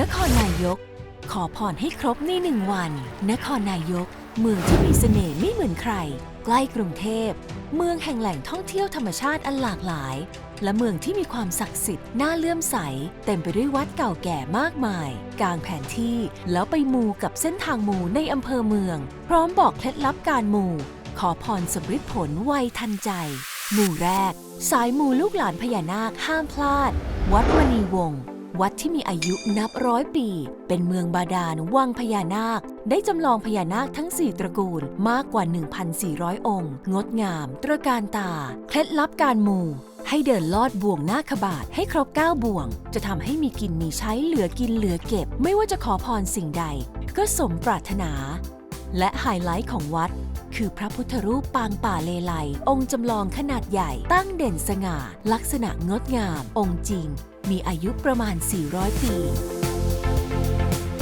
นครนายก ขอพรให้ครบในหนึ่งวัน นครนายก เมืองที่มีเสน่ห์ไม่เหมือนใคร ใกล้กรุงเทพ เมืองแห่งแหล่งท่องเที่ยวธรรมชาติอันหลากหลาย และเมืองที่มีความศักดิ์สิทธิ์น่าเลื่อมใส เต็มไปด้วยวัดเก่าแก่มากมายกลางแผนที่แล้วไปมูกับเส้นทางมูในอำเภอเมือง พร้อมบอกเคล็ดลับการมู ขอพรสำฤทธิ์ผลไวทันใจหมู่แรก สายมูลูกหลานพญานาคห้ามพลาด วัดมณีวงศ์ วัดที่มีอายุนับร้อยปี เป็นเมืองบาดาลวังพญานาค ได้จำลองพญานาคทั้ง 4 ตระกูลมากกว่า 1,400 องค์ งดงาม ตระการตา เคล็ดลับการมูให้เดินลอดบ่วงหน้าขบาทให้ครบ 9 บ่วง จะทำให้มีกินมีใช้เหลือกินเหลือเก็บ ไม่ว่าจะขอพรสิ่งใด ก็สมปรารถนา และไฮไลท์ของวัด คือพระพุทธรูปปางป่าเลไลองค์จำลองขนาดใหญ่ตั้งเด่นสง่า ลักษณะงดงาม องค์จริง มีอายุประมาณ 400 ปี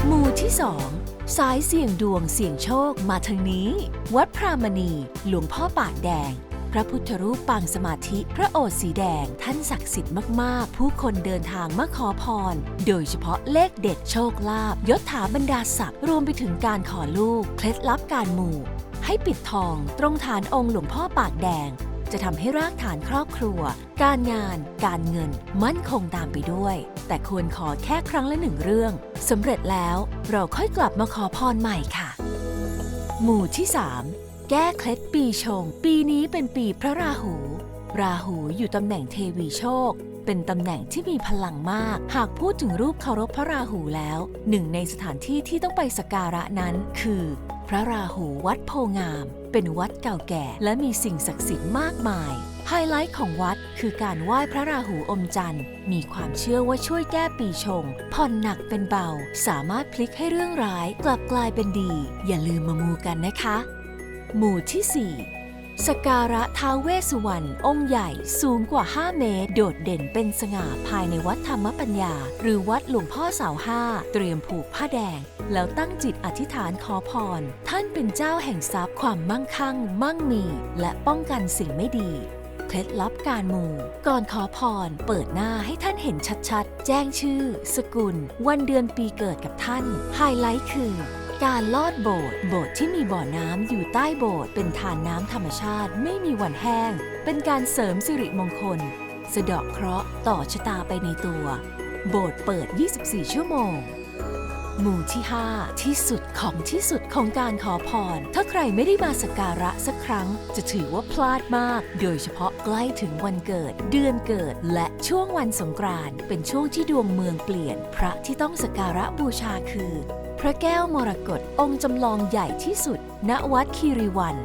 หมู่ที่ 2 สายเสี่ยงดวงเสี่ยงโชคมาทางนี้ วัดพรามณี หลวงพ่อปากแดง พระพุทธรูปปางสมาธิพระโอษฐ์สีแดงท่านศักดิ์สิทธิ์มาก ๆ ผู้คนเดินทางมาขอพร โดยเฉพาะเลขเด็ดโชคลาภยศถาบรรดาศักดิ์รวมไปถึงการขอลูก เคล็ดลับการหมู่ให้ปิดทองตรงฐานองค์หลวงพ่อปากแดง จะทำให้รากฐานครอบครัว การงาน การเงิน มั่นคงตามไปด้วย แต่ควรขอแค่ครั้งละหนึ่งเรื่องสำเร็จแล้วเราค่อยกลับมาขอพรใหม่ค่ะ หมู่ที่ 3 แก้เคล็ดปีชง ปีนี้เป็นปีพระราหู ราหูอยู่ตำแหน่งเทวีโชค เป็นตำแหน่งที่มีพลังมาก หากพูดถึงรูปเคารพพระราหูแล้ว หนึ่งในสถานที่ที่ต้องไปสักการะนั้นคือ พระราหูวัดโพงาม เป็นวัดเก่าแก่ และมีสิ่งศักดิ์สิทธิ์มากมายไฮไลท์ของวัดคือการไหว้พระราหูอมจันทร์ มีความเชื่อว่าช่วยแก้ปีชง ผ่อนหนักเป็นเบา สามารถพลิกให้เรื่องร้ายกลับกลายเป็นดี อย่าลืมมามูกันนะคะ หมู่ที่ 4 สการะท้าเวสสุวรรณองค์ใหญ่สูงกว่า 5 เมตร โดดเด่นเป็นสง่าภายในวัดธรรมปัญญา หรือวัดหลวงพ่อเสาห้า เตรียมผูกผ้าแดง แล้วตั้งจิตอธิษฐานขอพร ท่านเป็นเจ้าแห่งทรัพย์ความมั่งคั่ง มั่งมี และป้องกันสิ่งไม่ดีเคล็ดลับการมู ก่อนขอพร เปิดหน้าให้ท่านเห็นชัดๆ แจ้งชื่อ สกุล วันเดือนปีเกิดกับท่านไฮไลท์คือ การลอดโบสถ์โบสถ์ที่มีบ่อน้ำอยู่ใต้โบสถ์เป็นทานน้ำธรรมชาติไม่มีวันแห้ง เป็นการเสริมสิริมงคล สะเดาะเคราะห์ต่อชะตาไปในตัว โบสถ์เปิด 24 ชั่วโมง หมู่ที่ 5 ที่สุดของที่สุดของการขอพร ถ้าใครไม่ได้มาสักการะสักครั้ง จะถือว่าพลาดมาก โดยเฉพาะใกล้ถึงวันเกิด เดือนเกิด และช่วงวันสงกรานต์เป็นช่วงที่ดวงเมืองเปลี่ยน พระที่ต้องสักการะบูชาคือ พระแก้วมรกตองค์จำลองใหญ่ที่สุด ณวัดคีรีวัน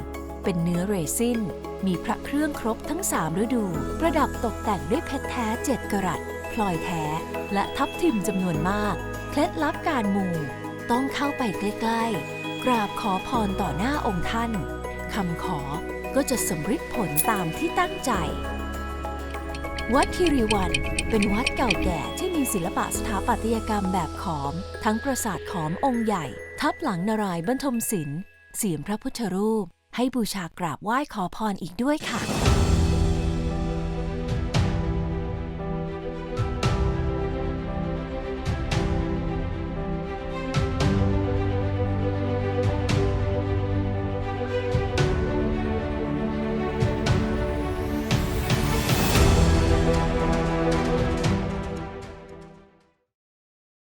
เป็นเนื้อเรซิน มีพระเครื่องครบทั้ง3ฤดู ประดับตกแต่งด้วยเพชรแท้7กรัตพลอยแท้ และทับทิมจำนวนมาก เคล็ดลับการมูต้องเข้าไปใกล้ๆ กราบขอพรต่อหน้าองค์ท่านคำขอก็จะสำฤทธิ์ผลตามที่ตั้งใจ วัดคีรีวันเป็นวัดเก่าแก่ที่มีศิลปะสถาปัตยกรรมแบบขอม ทั้งปราสาทขอมองค์ใหญ่ ทับหลังนารายบรรทมศิลป์เสียงพระพุทธรูป ให้บูชากราบไหว้ขอพรอีกด้วยค่ะ